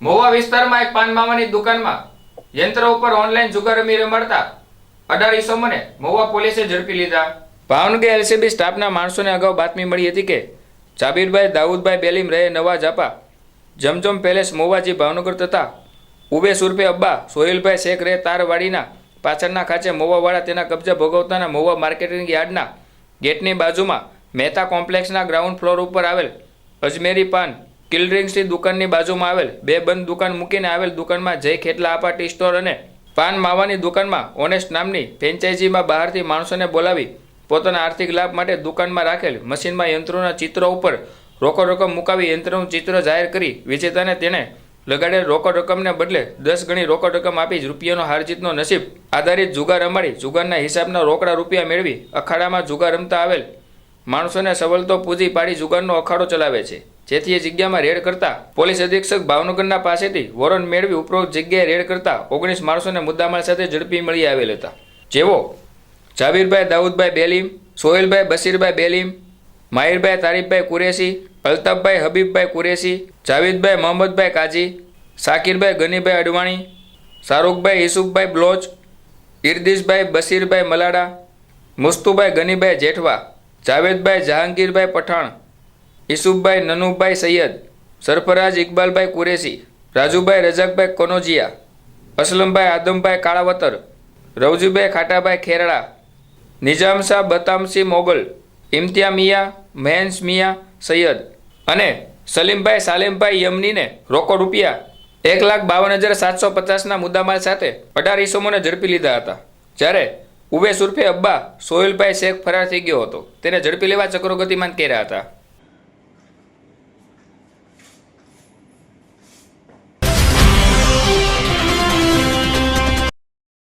મહુવા વિસ્તારમાં એક પાન માવાની દુકાનમાં યંત્ર ઉપર ઓનલાઈન જુગાર રમી રમાડતા અઢાર ઈસમોને મોવા પોલીસે ઝડપી લીધા. ભાવનગર એલસીબી સ્ટાફના માણસોને અગાઉ બાતમી મળી હતી કે જાબીરભાઈ, દાઉદભાઈ બેલીમ રહે નવા જાપા. જમજમ પેલેસ મોવાજી ભાવનગર તથા ઉબે સુરપે અબ્બા, સોહિલભાઈ શેખ રહે તારવાડીના પાછળના ખાંચે મોવાવાળા તેના કબજા ભોગવતાના મોવા માર્કેટિંગ યાર્ડના ગેટની બાજુમાં મહેતા કોમ્પ્લેક્સના ગ્રાઉન્ડ ફ્લોર ઉપર આવેલ અજમેરી પાન કિલડ્રિંક્સની દુકાનની બાજુમાં આવેલ બે બંધ દુકાન મૂકીને આવેલ દુકાનમાં જય ખેટલા આપા ટી સ્ટોર અને પાન માવાની દુકાનમાં ઓનેસ્ટ નામની ફ્રેન્ચાઇઝીમાં બહારથી માણસોને બોલાવી પોતાના આર્થિક લાભ માટે દુકાનમાં રાખેલ મશીનમાં યંત્રોના ચિત્રો ઉપર રોકડ રકમ મુકાવી યંત્રનું ચિત્ર જાહેર કરી વિજેતાને તેણે લગાડેલ રોકડ રકમને બદલે દસ ગણી રોકડ રકમ આપી જ રૂપિયાનો હારજીતનો નસીબ આધારિત જુગાર રમાડી જુગારના હિસાબના રોકડા રૂપિયા મેળવી અખાડામાં જુગાર રમતા આવેલ માણસોને સવલતો પૂજી પાડી જુગારનો અખાડો ચલાવે છે. જેથી એ જગ્યામાં રેડ કરતા પોલીસ અધિક્ષક ભાવનગરના પાસેથી વોરંટ મેળવી ઉપરોક્ત જગ્યાએ રેડ કરતા ઓગણીસ માણસોને મુદ્દામાલ સાથે ઝડપી મળી આવેલ હતા. જેઓ જાબીરભાઈ, દાઉદભાઈ બેલીમ, સોહેલભાઈ, બશીરભાઈ બેલીમ, માહિરભાઈ, તારીફભાઈ કુરેશી, અલ્તાફભાઈ, હબીબભાઈ કુરેશી, જાવેદભાઈ, મોહમ્મદભાઈ કાજી, સાકિરભાઈ, ગનીભાઈ અડવાણી, શાહરૂખભાઈ યુસુફભાઈ બ્લોચ, ઇરદીશભાઈ, બશીરભાઈ મલાડા, મુસ્તુભાઈ ગનીભાઈ જેઠવા, જાવેદભાઈ જહાંગીરભાઈ પઠાણ ઈસુફભાઈ, નનુભાઈ સૈયદ, સરફરાજ ઇકબાલભાઈ કુરેશી, રાજુભાઈ રજાકભાઈ કનોજિયા, અસલમભાઈ આદમભાઈ કાળાવતર, રવજીભાઈ ખાટાભાઈ ખેરડા નિઝામશાહ બતામસી મોગલ ઇમ્તિયા મિયા, મહેન્સ મિયા સૈયદ અને સલીમભાઈ સાલિમભાઈ યમનીને રોકડ રૂપિયા એક લાખ બાવન હજાર સાતસો પચાસના મુદ્દામાલ સાથે અઢાર ઈસમોને ઝડપી લીધા હતા. જ્યારે ઉબે ઉર્ફે અબ્બા સોહેલભાઈ શેખ ફરાર થઈ ગયો હતો. તેને ઝડપી લેવા ચક્રો ગતિમાન કર્યા હતા.